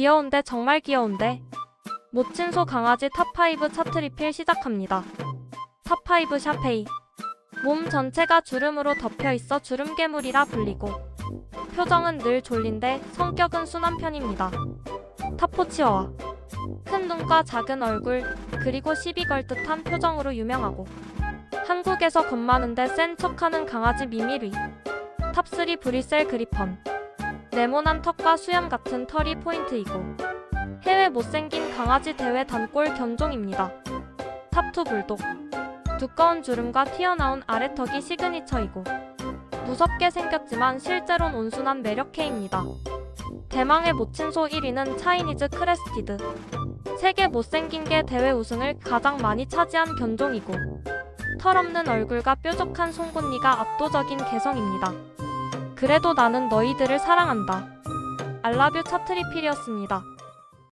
귀여운데 정말 귀여운데. 모친소 강아지 탑5 차트 리필 시작합니다. 탑5 샤페이. 몸 전체가 주름으로 덮여 있어 주름 괴물이라 불리고 표정은 늘 졸린데 성격은 순한 편입니다. 타포 치와와. 큰 눈과 작은 얼굴, 그리고 시비 걸 듯한 표정으로 유명하고 한국에서 겁 많은데 센 척하는 강아지 미미르이. 탑3 브리셀 그리펀. 네모난 턱과 수염 같은 털이 포인트이고 해외 못생긴 강아지 대회 단골 견종입니다. 탑2 불독. 두꺼운 주름과 튀어나온 아래턱이 시그니처이고 무섭게 생겼지만 실제론 온순한 매력캐입니다. 대망의 모친소 1위는 차이니즈 크레스티드. 세계 못생긴 개 대회 우승을 가장 많이 차지한 견종이고 털 없는 얼굴과 뾰족한 송곳니가 압도적인 개성입니다. 그래도 나는 너희들을 사랑한다. 알라뷰 차트리필이었습니다.